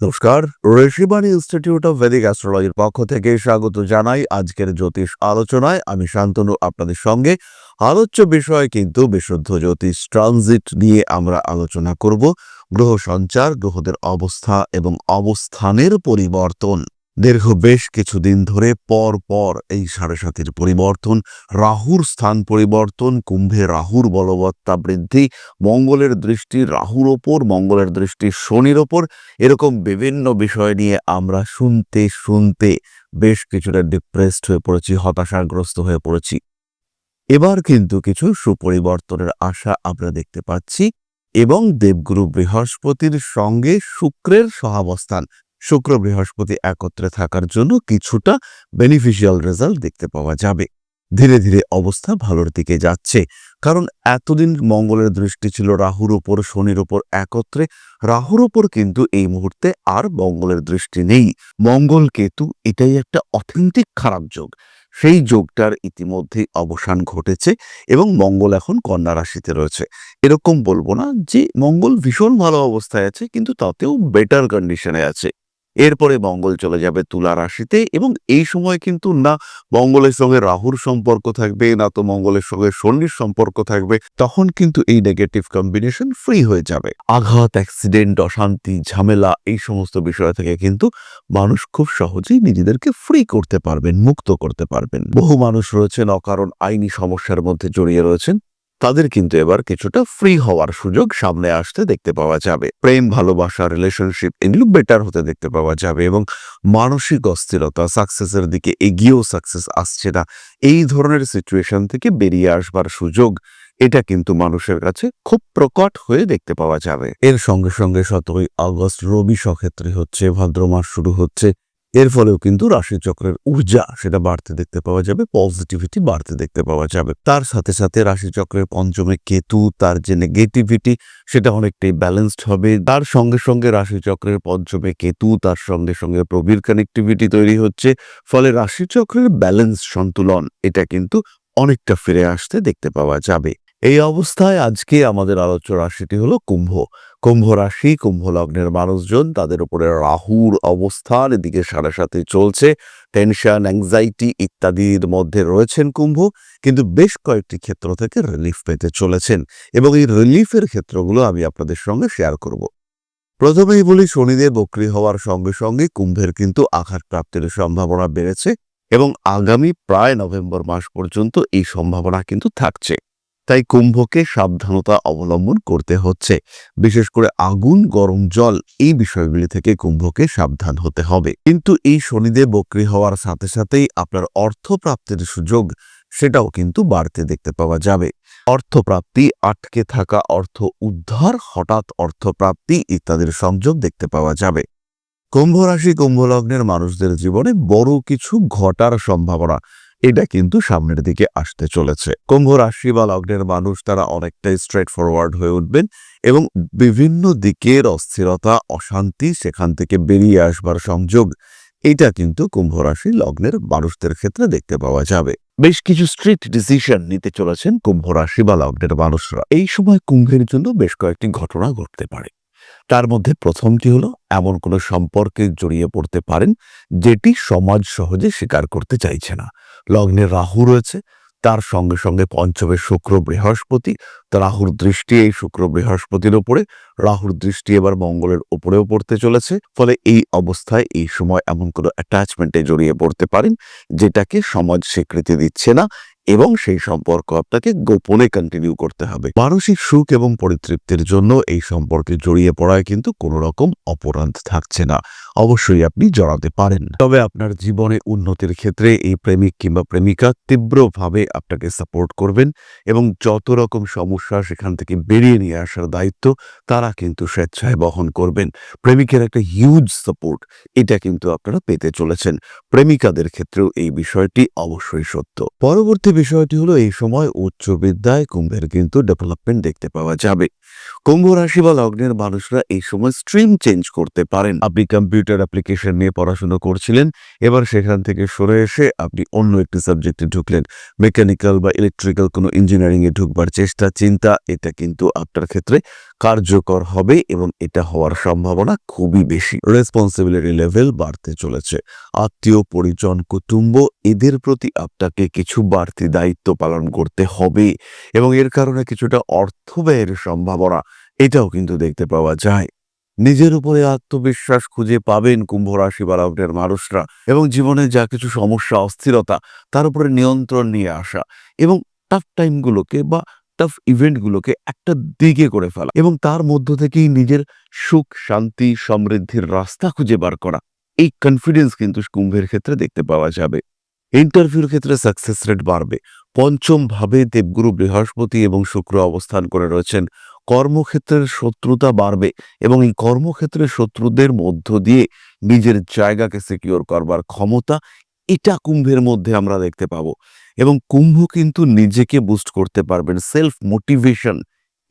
নমস্কার, Rishibani institute of Vedic অ্যাস্ট্রোলজির পক্ষ থেকে স্বাগত জানাই আজকের জ্যোতিষ আলোচনায়। আমি শান্তনু, আপনাদের সঙ্গে। আলোচ্য বিষয় কিন্তু বিশুদ্ধ জ্যোতিষ ট্রানজিট নিয়ে আমরা আলোচনা করব। গ্রহ সঞ্চার, গ্রহদের অবস্থা এবং অবস্থানের পরিবর্তন। দীর্ঘ বেশ কিছুদিন ধরে পর পর এই সাড়ে সাতির পরিবর্তন, রাহুর স্থান পরিবর্তন, কুম্ভে রাহুর বলবত্তা বৃদ্ধি, মঙ্গলের দৃষ্টি রাহুর ওপর, মঙ্গলের দৃষ্টি শনির ওপর, এরকম বিভিন্ন বিষয় নিয়ে আমরা শুনতে শুনতে বেশ কিছুটা ডিপ্রেসড হয়ে পড়েছি, হতাশাগ্রস্ত হয়ে পড়েছি। এবার কিন্তু কিছু সুপরিবর্তনের আশা আমরা দেখতে পাচ্ছি এবং দেবগুরু বৃহস্পতির সঙ্গে শুক্রের সহাবস্থান। শুক্র বৃহস্পতি একত্রে থাকার জন্য কিছুটা বেনিফিশিয়াল রেজাল্ট দেখতে পাওয়া যাবে। ধীরে ধীরে অবস্থা ভালোর দিকে যাচ্ছে, কারণ এতদিন মঙ্গলের দৃষ্টি ছিল রাহুর ওপর, শনির ওপর একত্রে। রাহুর ওপর কিন্তু এই মুহূর্তে আর মঙ্গলের দৃষ্টি নেই। মঙ্গল কেতু এটাই একটা অথেন্টিক খারাপ যোগ। সেই যোগটার ইতিমধ্যেই অবসান ঘটেছে এবং মঙ্গল এখন কন্যা রাশিতে রয়েছে। এরকম বলব না যে মঙ্গল ভীষণ ভালো অবস্থায় আছে, কিন্তু তাতেও বেটার কন্ডিশনে আছে। এরপরে মঙ্গল চলে যাবে তুলা রাশিতে এবং এই সময় কিন্তু না মঙ্গলের সঙ্গে রাহুর সম্পর্ক থাকবে, না তো মঙ্গলের সঙ্গে শনির সম্পর্ক থাকবে, তখন কিন্তু এই নেগেটিভ কম্বিনেশন ফ্রি হয়ে যাবে। আঘাত অ্যাক্সিডেন্ট অশান্তি, ঝামেলা এই সমস্ত বিষয় থেকে কিন্তু মানুষ খুব সহজেই নিজেদেরকে ফ্রি করতে পারবেন, মুক্ত করতে পারবেন। বহু মানুষ রয়েছেন অকারণ আইনি সমস্যার মধ্যে জড়িয়ে রয়েছেন। তাদের কিন্তু এবার কিছুটা ফ্রি হওয়ার সুযোগ সামনে আসতে দেখতে পাওয়া যাবে। প্রেম, ভালোবাসা রিলেশনশিপ এগুলো বেটার হতে দেখতে পাওয়া যাবে এবং মানসিক অস্থিরতা সাকসেসের দিকে এগিয়েও সাকসেস আসছে না। এই ধরনের সিচুয়েশন থেকে বেরিয়ে আসবার সুযোগ, এটা কিন্তু মানুষের কাছে খুব প্রকট হয়ে দেখতে পাওয়া যাবে। এর সঙ্গে সঙ্গে সতেরোই আগস্ট রবি সক্ষেত্রে হচ্ছে ভাদ্র মাস শুরু হচ্ছে। এর ফলেও কিন্তু রাশিচক্রের ঊর্জা সেটা বাড়তে দেখতে পাওয়া যাবে পজিটিভিটি বাড়তে দেখতে পাওয়া যাবে। তার সাথে সাথে রাশিচক্রের পঞ্চমে কেতু, তার যে নেগেটিভিটি সেটা অনেকটাই ব্যালেন্সড হবে। তার সঙ্গে সঙ্গে রাশিচক্রের পঞ্চমে কেতু, তার সঙ্গে সঙ্গে প্রবীর কানেক্টিভিটি তৈরি হচ্ছে। ফলে রাশিচক্রের ব্যালেন্স সন্তুলন, এটা কিন্তু অনেকটা ফিরে আসতে দেখতে পাওয়া যাবে। এই অবস্থায় আজকে আমাদের আলোচ্য রাশিটি হলো কুম্ভ। কুম্ভ রাশি, কুম্ভ লগ্নের মানুষজন, তাদের উপরে রাহুর অবস্থান, এদিকে সাড়ে সাথে চলছে। টেনশন অ্যাংজাইটি ইত্যাদির মধ্যে রয়েছেন কুম্ভ, কিন্তু বেশ কয়েকটি ক্ষেত্র থেকে রিলিফ পেতে চলেছেন এবং এই রিলিফের ক্ষেত্রগুলো আমি আপনাদের সঙ্গে শেয়ার করব। প্রথমেই বলি, শনিদেব বক্রি হওয়ার সঙ্গে সঙ্গে কুম্ভের কিন্তু আঘাত প্রাপ্তির সম্ভাবনা বেড়েছে এবং আগামী প্রায় নভেম্বর মাস পর্যন্ত এই সম্ভাবনা কিন্তু থাকছে। তাই কুম্ভকে সাবধানতা অবলম্বন করতে হচ্ছে। বিশেষ করে আগুন, গরম জল এই বিষয়গুলি থেকে কুম্ভকে সাবধান হতে হবে। কিন্তু এই শনিদেব বক্রি হওয়ার সাথে সাথেই আপনার অর্থপ্রাপ্তির সুযোগ, সেটাও কিন্তু বাড়তে দেখতে পাওয়া যাবে। অর্থপ্রাপ্তি, আটকে থাকা অর্থ উদ্ধার, হঠাৎ অর্থপ্রাপ্তি ইত্যাদির সংযোগ দেখতে পাওয়া যাবে। কুম্ভ রাশি কুম্ভ লগ্নের মানুষদের জীবনে বড় কিছু ঘটার সম্ভাবনা এটা কিন্তু সামনের দিকে আসতে চলেছে। কুম্ভ রাশি বা লগ্নের মানুষ তারা অনেকটাই স্ট্রেট ফরওয়ার্ড হয়ে উঠবেন এবং বিভিন্ন দিকের অস্থিরতা, অশান্তি সেখান থেকে বেরিয়ে আসবার সংযোগ, এটা কিন্তু কুম্ভ রাশি লগ্নের মানুষদের ক্ষেত্রে দেখতে পাওয়া যাবে। বেশ কিছু স্ট্রিট ডিসিশন নিতে চলেছেন কুম্ভ রাশি বা লগ্নের মানুষরা। এই সময় কুম্ভের জন্য বেশ কয়েকটি ঘটনা ঘটতে পারে। তার মধ্যে প্রথমটি হলো, এমন কোনো সম্পর্কে জড়িয়ে পড়তে পারেন যেটি সমাজ সহজে স্বীকার করতে চাইছে না। লগ্নে রাহু রয়েছে, তার সঙ্গে সঙ্গে পঞ্চমে শুক্র বৃহস্পতি, তা রাহুর দৃষ্টি এই শুক্র বৃহস্পতির ওপরে, রাহুর দৃষ্টি এবার মঙ্গলের ওপরেও পড়তে চলেছে, ফলে এই অবস্থায় এই সময় এমন কোনো অ্যাটাচমেন্টে জড়িয়ে পড়তে পারেন যেটাকে সমাজ স্বীকৃতি দিচ্ছে না এবং সেই সম্পর্ক আপনাকে গোপনে কন্টিনিউ করতে হবে। মানসিক সুখ এবং পরিতৃপ্তির জন্য এই সম্পর্কে জড়িয়ে পড়ায় কিন্তু কোনো রকম অপরাধ থাকছে না। অবশ্যই আপনি জড়াতে পারেন। তবে আপনার জীবনে উন্নতির ক্ষেত্রে এই প্রেমিক কিংবা প্রেমিকা তীব্রভাবে আপনাকে সাপোর্ট করবেন এবং যত রকম সমস্যা সেখান থেকে বেরিয়ে নিয়ে আসার দায়িত্ব তারা কিন্তু স্বেচ্ছায় বহন করবেন। প্রেমিকের একটা হিউজ সাপোর্ট এটা কিন্তু আপনারা পেতে চলেছেন। প্রেমিকাদের ক্ষেত্রেও এই বিষয়টি অবশ্যই সত্য। পরবর্তী বিষয়টি হলো এই সময় উচ্চ বিদ্যায় কুম্ভের কিন্তু ডেভেলপমেন্ট দেখতে পাওয়া যাবে। কুম্ভ রাশি বা লগ্নের মানুষরা এই সময় স্ট্রিম চেঞ্জ করতে পারেন। আপনি কম্পিউটার অ্যাপ্লিকেশন নিয়ে পড়াশোনা করছিলেন, এবার সেখান থেকে সরে এসে আপনি অন্য একটি সাবজেক্টে ঢুকলেন। মেকানিক্যাল বা ইলেকট্রিক্যাল কোনো ইঞ্জিনিয়ারিং এ ঢুকবার চেষ্টা, চিন্তা, এটা কিন্তু আপনার ক্ষেত্রে কার্যকর হবে এবং এটা হওয়ার সম্ভাবনা খুবই বেশি। রেসপন্সিবিলিটি লেভেল বাড়তে চলেছে। আত্মীয়, পরিজন, কুটুম্ব, এদের প্রতি আপনাকে কিছু বাড়তি দায়িত্ব পালন করতে হবে এবং এর কারণে কিছুটা অর্থ ব্যয়ের সম্ভাবনা এটাও কিন্তু দেখতে পাওয়া যায়। নিজের উপরে আত্মবিশ্বাস খুঁজে পাবেন কুম্ভ রাশি বা লগ্নের মানুষরা এবং জীবনে যা কিছু সমস্যা, অস্থিরতা, তার উপরে নিয়ন্ত্রণ নিয়ে আসা এবং টাফ টাইমগুলোকে বা টাফ ইভেন্টগুলোকে একটা দিকে করে ফেলা এবং তার মধ্য থেকেই নিজের সুখ, শান্তি, সমৃদ্ধির রাস্তা খুঁজে বার করা। এই কনফিডেন্স কিন্তু কুম্ভের ক্ষেত্রে দেখতে পাওয়া যাবে। ইন্টারভিউর ক্ষেত্রে সাকসেস রেট বাড়বে। পঞ্চম ভাবে দেবগুরু বৃহস্পতি এবং শুক্র অবস্থান করে রয়েছেন। কর্মক্ষেত্রের শত্রুতা বাড়বে এবং এই কর্মক্ষেত্রের শত্রুদের মধ্য দিয়ে নিজের জায়গাকে সিকিওর করবার ক্ষমতা এটা কুম্ভের মধ্যে আমরা দেখতে পাবো। এবং কুম্ভ কিন্তু নিজেকে বুস্ট করতে পারবেন সেলফ মোটিভেশন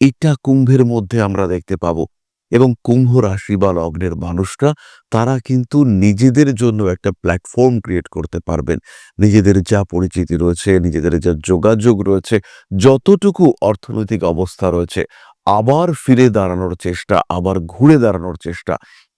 এটা কুম্ভের মধ্যে আমরা দেখতে পাবো। এবং কুম্ভ রাশি বা লগ্নের মানুষরা, তারা কিন্তু নিজেদের জন্য একটা প্ল্যাটফর্ম ক্রিয়েট করতে পারবেন। নিজেদের যা পরিচিতি রয়েছে, নিজেদের যা যোগাযোগ রয়েছে, যতটুকু অর্থনৈতিক অবস্থা রয়েছে আবার ফিরে দাঁড়ানোর চেষ্টা, আবার ঘুরে দাঁড়ানোর চেষ্টা,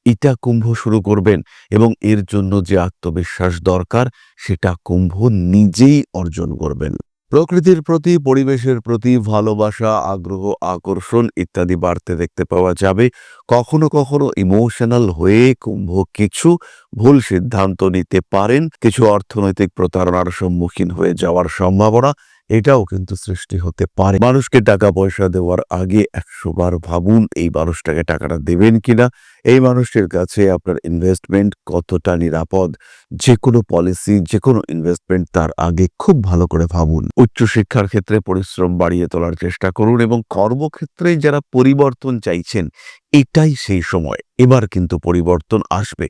এটা কুম্ভ শুরু করবেন এবং এর জন্য যে আত্মবিশ্বাস দরকার, সেটা কুম্ভ নিজেই অর্জন করবেন। প্রকৃতির প্রতি, পরিবেশের প্রতি ভালোবাসা, আগ্রহ, আকর্ষণ ইত্যাদি বাড়তে দেখতে পাওয়া যাবে। কখনো কখনো ইমোশনাল হয়ে কুম্ভ কিছু ভুল সিদ্ধান্ত নিতে পারেন, কিছু অর্থনৈতিক প্রতারণার সম্মুখীন হয়ে যাওয়ার সম্ভাবনা এটাও কিন্তু সৃষ্টি হতে পারে। মানুষকে টাকা পয়সা দেওয়ার আগে একশো বার ভাবুন, এই মানুষটাকে টাকাটা দেবেন কিনা? এই মানুষটির কাছে আপনার ইনভেস্টমেন্ট কতটা নিরাপদ? যে কোনো পলিসি যে কোনো ইনভেস্টমেন্ট তার আগে খুব ভালো করে ভাবুন। উচ্চশিক্ষার ক্ষেত্রে পরিশ্রম বাড়িয়ে তোলার চেষ্টা করুন এবং কর্মক্ষেত্রে যারা পরিবর্তন চাইছেন, এটাই সেই সময়। এবার কিন্তু পরিবর্তন আসবে।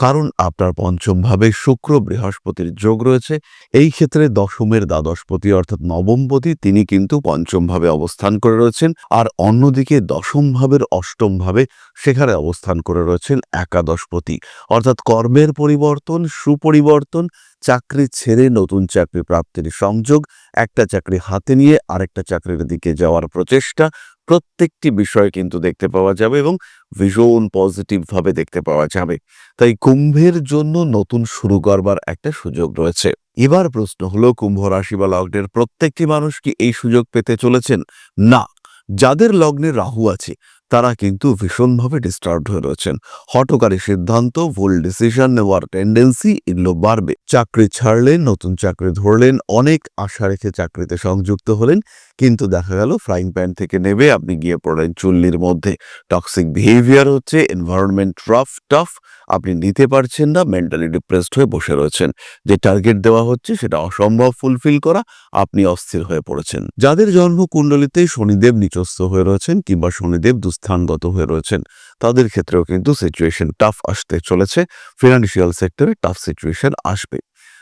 কারণ আপনার পঞ্চম ভাবে শুক্র বৃহস্পতির যোগ রয়েছে। এই ক্ষেত্রে দশমের দ্বাদশপতি অর্থাৎ নবমপতি তিনি কিন্তু পঞ্চম ভাবে অবস্থান করে রয়েছেন। আর অন্যদিকে দশম ভাবের অষ্টম ভাবে সেখানে অবস্থান করে রয়েছেন একাদশপতি। অর্থাৎ কর্মের পরিবর্তন, সুপরিবর্তন, চাকরি ছেড়ে নতুন চাকরি প্রাপ্তির সংযোগ, একটা চাকরি হাতে নিয়ে আরেকটা চাকরির দিকে যাওয়ার প্রচেষ্টা প্রত্যেকটি বিষয় কিন্তু দেখতে পাওয়া যাবে এবং ভীষণ পজিটিভভাবে দেখতে পাওয়া যাবে। তাই কুম্ভের জন্য নতুন শুরু করবার একটা সুযোগ রয়েছে। এবার প্রশ্ন হলো, কুম্ভ রাশি বা লগ্নের প্রত্যেকটি মানুষ কি এই সুযোগ পেতে চলেছেন? না। যাদের লগ্নে রাহু আছে তারা কিন্তু ভীষণভাবে ডিস্টার্ব হয়ে রয়েছেন। হটকারী সিদ্ধান্ত, ভুল ডিসিশন নেওয়ার টেন্ডেন্সি এগুলো বাড়বে। চাকরি ছাড়লেন, নতুন চাকরি ধরলেন, অনেক আশা রেখে চাকরিতে সংযুক্ত হলেন, কিন্তু দেখা গেল ফ্রাইং প্যান থেকে নেবে আপনি গিয়ে পড়লেন চুল্লির মধ্যে। টক্সিক বিহেভিয়ার হচ্ছে এনভায়রনমেন্ট রাফ টাফ আপনি নিতে পারছেন না মেন্টালি ডিপ্রেসড হয়ে বসে রয়েছেন। যে টার্গেট দেওয়া হচ্ছে, সেটা অসম্ভব ফুলফিল করা, আপনি অস্থির হয়ে পড়েছেন। যাদের জন্ম কুণ্ডলিতে শনিদেব নিচস্থ হয়ে রয়েছেন কিংবা শনিদেব দুস্থানগত হয়ে রয়েছেন। তাদের ক্ষেত্রেও কিন্তু সিচুয়েশন টাফ আসতে চলেছে। ফিনান্সিয়াল সেক্টরে টাফ সিচুয়েশন আসবে।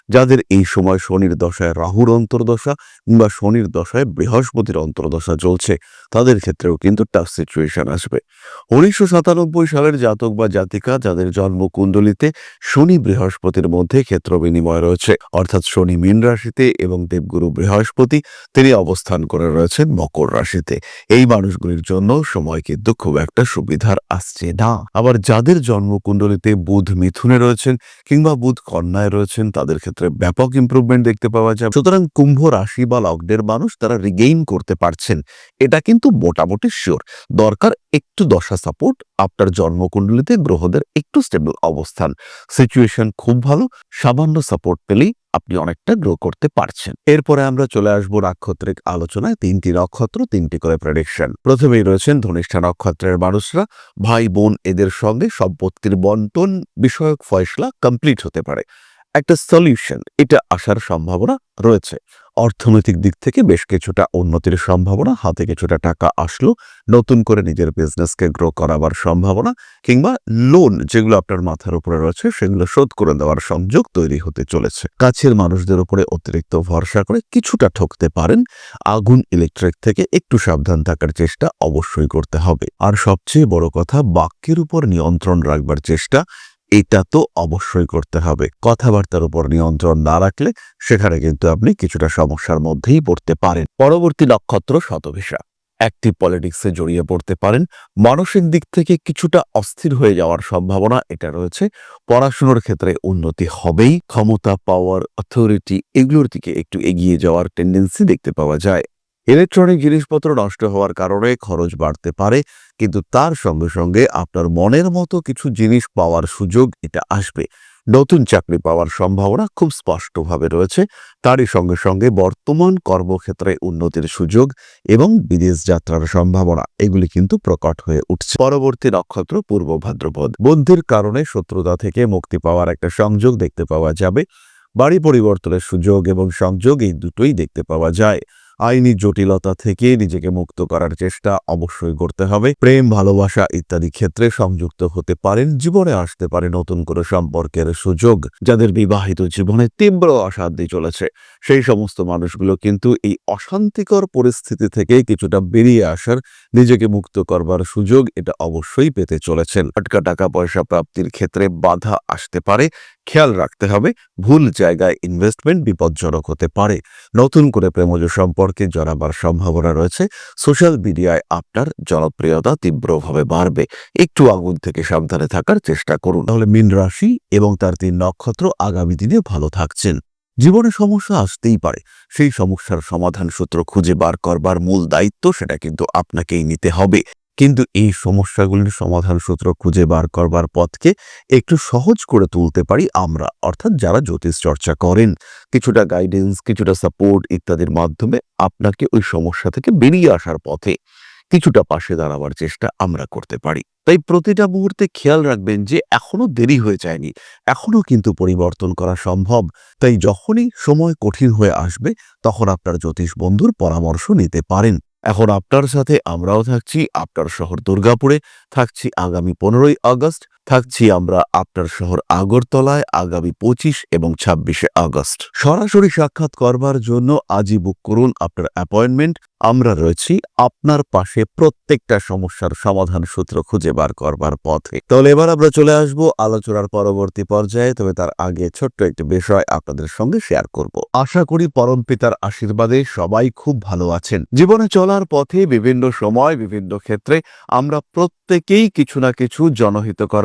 যাদের এই সময় শনির দশায় রাহুর অন্তর্দশা কিংবা শনির দশায় বৃহস্পতির অন্তর্দশা চলছে, তাদের ক্ষেত্রেও কিন্তু টাফ সিচুয়েশন আসবে। উনিশশো সাতানব্বই সালের জাতক বা জাতিকা যাদের জন্ম কুণ্ডলিতে শনি বৃহস্পতির মধ্যে ক্ষেত্র বিনিময় রয়েছে, অর্থাৎ শনি মীন রাশিতে এবং দেবগুরু বৃহস্পতি, তিনি অবস্থান করে রয়েছেন মকর রাশিতে। এই মানুষগুলির জন্য সময় কিন্তু খুব একটা সুবিধার আসছে না। আবার যাদের জন্ম কুণ্ডলিতে বুধ মিথুনে রয়েছেন কিংবা বুধ কন্যায় রয়েছেন, তাদের ক্ষেত্রে ব্যাপক ইম্প্রুভমেন্ট দেখতে পাওয়া যায়। সুতরাং কুম্ভ রাশি বা লগ্নের মানুষ তারা রিগেইন করতে পারছেন। এটা কিন্তু মোটামুটি শিওর দরকার একটু দশা সাপোর্ট আপনার জন্মকুণ্ডলিতে গ্রহদের একটু স্টেবল অবস্থান। সিচুয়েশন খুব ভালো, সামান্য সাপোর্ট পেলেই আপনি অনেকটা গ্রো করতে পারছেন। এরপরে আমরা চলে আসব নাক্ষত্রিক আলোচনায়। তিনটি নক্ষত্র, তিনটি করে প্রেডিকশন প্রথমেই রয়েছেন ধনিষ্ঠা নক্ষত্রের মানুষরা। ভাই বোন এদের সঙ্গে সম্পত্তির বন্টন বিষয়ক ফয়সলা কমপ্লিট হতে পারে। একটা সলিউশন এটা আসার সম্ভাবনা রয়েছে। অর্থনৈতিক দিক থেকে বেশ কিছুটা উন্নতির সম্ভাবনা, হাতে কিছুটা টাকা আসলো, নতুন করে নিজের বিজনেসকে গ্রো করাবার সম্ভাবনা, কিংবা লোন যেগুলো আপনার মাথার উপরে রয়েছে, সেগুলো শোধ করে দেওয়ার সংযোগ তৈরি হতে চলেছে। কাছের মানুষদের উপরে অতিরিক্ত ভরসা করে কিছুটা ঠকতে পারেন, আগুন ইলেকট্রিক থেকে একটু সাবধান থাকার চেষ্টা অবশ্যই করতে হবে। আর সবচেয়ে বড় কথা, বাক্যের উপর নিয়ন্ত্রণ রাখবার চেষ্টা এটা তো অবশ্যই করতে হবে। কথাবার্তার উপর নিয়ন্ত্রণ না রাখলে সেখানে কিন্তু আপনি কিছুটা সমস্যার মধ্যেই পড়তে পারেন। পরবর্তী নক্ষত্র শতভিসা। অ্যাক্টিভ পলিটিক্সে জড়িয়ে পড়তে পারেন। মানসিক দিক থেকে কিছুটা অস্থির হয়ে যাওয়ার সম্ভাবনা এটা রয়েছে। পড়াশুনোর ক্ষেত্রে উন্নতি হবেই। ক্ষমতা পাওয়ার অথরিটি এগুলোর দিকে একটু এগিয়ে যাওয়ার টেন্ডেন্সি দেখতে পাওয়া যায়। ইলেকট্রনিক জিনিসপত্র নষ্ট হওয়ার কারণে খরচ বাড়তে পারে, কিন্তু তার সঙ্গে সঙ্গে আপনার মনের মতো কিছু জিনিস পাওয়ার সুযোগ এটা আসবে। নতুন চাকরি পাওয়ার সম্ভাবনা খুব স্পষ্টভাবে রয়েছে। তারই সঙ্গে সঙ্গে বর্তমান কর্মক্ষেত্রে উন্নতির সুযোগ এবং বিদেশ যাত্রার সম্ভাবনা, এগুলি কিন্তু প্রকট হয়ে উঠছে। পরবর্তী নক্ষত্র পূর্ব ভাদ্রপদ। বন্ধির কারণে শত্রুতা থেকে মুক্তি পাওয়ার একটা সংযোগ দেখতে পাওয়া যাবে। বাড়ি পরিবর্তনের সুযোগ এবং সংযোগ এই দুটোই দেখতে পাওয়া যায়। আইনি জটিলতা থেকে নিজেকে মুক্ত করার চেষ্টা অবশ্যই করতে হবে। প্রেম, ভালোবাসা ইত্যাদি ক্ষেত্রে সংযুক্ত হতে পারেন, জীবনে আসতে পারে নতুন করে সম্পর্কের সুযোগ, যাদের বিবাহিত জীবনে তীব্র অশান্তি চলেছে। সেই সমস্ত মানুষগুলো কিন্তু এই অশান্তিকর পরিস্থিতি থেকে কিছুটা বেরিয়ে আসার, নিজেকে মুক্ত করবার সুযোগ এটা অবশ্যই পেতে চলেছেন। আটকা টাকা পয়সা প্রাপ্তির ক্ষেত্রে বাধা আসতে পারে খেয়াল রাখতে হবে, ভুল জায়গায় ইনভেস্টমেন্ট বিপজ্জনক হতে পারে। নতুন করে প্রেমজ সম্পর্কে জড়াবার সম্ভাবনা রয়েছে। সোশ্যাল মিডিয়ায় আপনার জনপ্রিয়তা তীব্রভাবে বাড়বে। একটু আগুন থেকে সাবধানে থাকার চেষ্টা করুন। তাহলে মীন রাশি এবং তার তিন নক্ষত্র আগামী দিনে ভালো থাকছেন। জীবনে সমস্যা আসতেই পারে। সেই সমস্যার সমাধান সূত্র খুঁজে বার করবার মূল দায়িত্ব সেটা কিন্তু আপনাকেই নিতে হবে। কিন্তু এই সমস্যাগুলির সমাধান সূত্র খুঁজে বার করবার পথকে একটু সহজ করে তুলতে পারি আমরা, অর্থাৎ যারা জ্যোতিষ চর্চা করেন। কিছুটা গাইডেন্স কিছুটা সাপোর্ট ইত্যাদির মাধ্যমে আপনাকে ওই সমস্যা থেকে বেরিয়ে আসার পথে কিছুটা পাশে দাঁড়াবার চেষ্টা আমরা করতে পারি। তাই প্রতিটা মুহূর্তে খেয়াল রাখবেন যে এখনও দেরি হয়ে যায়নি, এখনও কিন্তু পরিবর্তন করা সম্ভব। তাই যখনই সময় কঠিন হয়ে আসবে, তখন আপনার জ্যোতিষ বন্ধুর পরামর্শ নিতে পারেন। এখন আপনার সাথে আমরাও থাকছি আপনার শহর দুর্গাপুরে থাকছি আগামী পনেরোই আগস্ট। থাকছি আমরা আপনার শহর আগরতলায় আগামী পঁচিশ এবং ছাব্বিশে আগস্ট। সরাসরি সাক্ষাৎ করবার জন্য আজই বুক করুন আপনার অ্যাপয়েন্টমেন্ট আমরা রয়েছি আপনার পাশে প্রত্যেকটা সমস্যার সমাধান সূত্র খুঁজে বার করবার পথে। তাহলে এবার আমরা চলে আসব আলোচনার পরবর্তী পর্যায়ে, তবে তার আগে ছোট্ট একটি বিষয় আপনাদের সঙ্গে শেয়ার করব। আশা করি পরম পিতার আশীর্বাদে সবাই খুব ভালো আছেন। জীবনে চলার পথে বিভিন্ন সময়, বিভিন্ন ক্ষেত্রে আমরা প্রত্যেকেই কিছু না কিছু জনহিতকর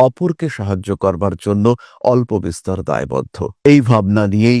অপরকে সাহায্য করবার জন্য অল্প বিস্তর দায়বদ্ধ। এই ভাবনা নিয়েই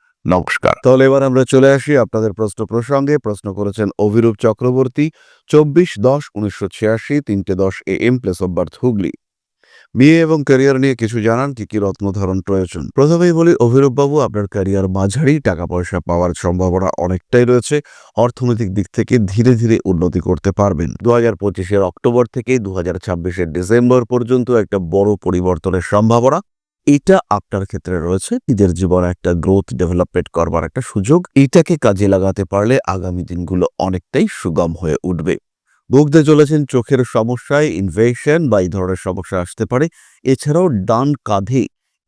নমস্কার। তাহলে এবার আমরা চলে আসি আপনাদের প্রশ্ন প্রসঙ্গে। প্রশ্ন করেছেন অভিরূপ চক্রবর্তী, চব্বিশ দশ উনিশশো ছিয়াশি, তিনটে দশ A M place of birth, Hooghly. বিয়ে এবং ক্যারিয়ার নিয়ে কিছু জানান, কি কি রত্ন ধারণ প্রয়োজন? প্রথমেই বলি, অভিরূপবাবু, আপনার ক্যারিয়ার মাঝারি, টাকা পয়সা পাওয়ার সম্ভাবনা অনেকটাই রয়েছে। অর্থনৈতিক দিক থেকে ধীরে ধীরে উন্নতি করতে পারবেন। দু হাজার পঁচিশের অক্টোবর থেকে দু হাজার ছাব্বিশের ডিসেম্বর পর্যন্ত একটা বড় পরিবর্তনের সম্ভাবনা। এটা আপনার ক্ষেত্রে রয়েছে। নিজের জীবনে একটা গ্রোথ ডেভেলপমেন্ট করবার একটা সুযোগ। এটাকে কাজে লাগাতে পারলে আগামী দিনগুলো অনেকটাই সুগম হয়ে উঠবে। ভুগতে চলেছেন চোখের সমস্যায় ইনভেশন বা এই ধরনের সমস্যা আসতে পারে। এছাড়াও ডান কাঁধে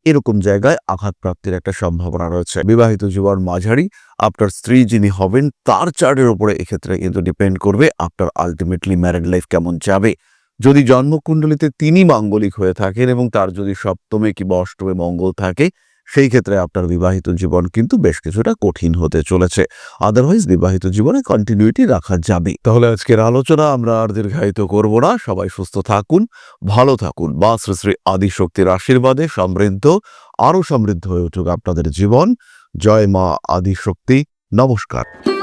এরকম জায়গায় আঘাত প্রাপ্তির একটা সম্ভাবনা রয়েছে। বিবাহিত জীবন মাঝারি, আপনার স্ত্রী যিনি হবেন, তার চার্টের উপরে এক্ষেত্রে কিন্তু ডিপেন্ড করবে। আপনার আলটিমেটলি ম্যারেড লাইফ কেমন যাবে? যদি জন্মকুণ্ডলিতে তিনি মাঙ্গলিক হয়ে থাকেন এবং তার যদি সপ্তমে কিংবা অষ্টমে মঙ্গল থাকে, সেই ক্ষেত্রে আপনার বিবাহিত জীবন কিন্তু বেশ কিছুটা কঠিন হতে চলেছে। আদারওয়াইজ বিবাহিত জীবনে কন্টিনিউটি রাখা যাবে। তাহলে আজকের আলোচনা আমরা আর দীর্ঘায়িত করব না। সবাই সুস্থ থাকুন, ভালো থাকুন। বা শ্রী শ্রী আদিশক্তির আশীর্বাদে সমৃদ্ধ, আরও সমৃদ্ধ হয়ে উঠুক আপনাদের জীবন। জয় মা আদিশক্তি। নমস্কার।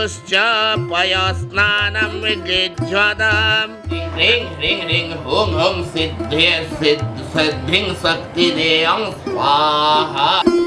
यज्ञहेतुश्च पयस्नानं विजिज्वदाम् ह्रीं ह्रीं ह्रीं हुं हुं सिद्धे सिद्ध सिद्धिं शक्तिदेयं स्वाहा।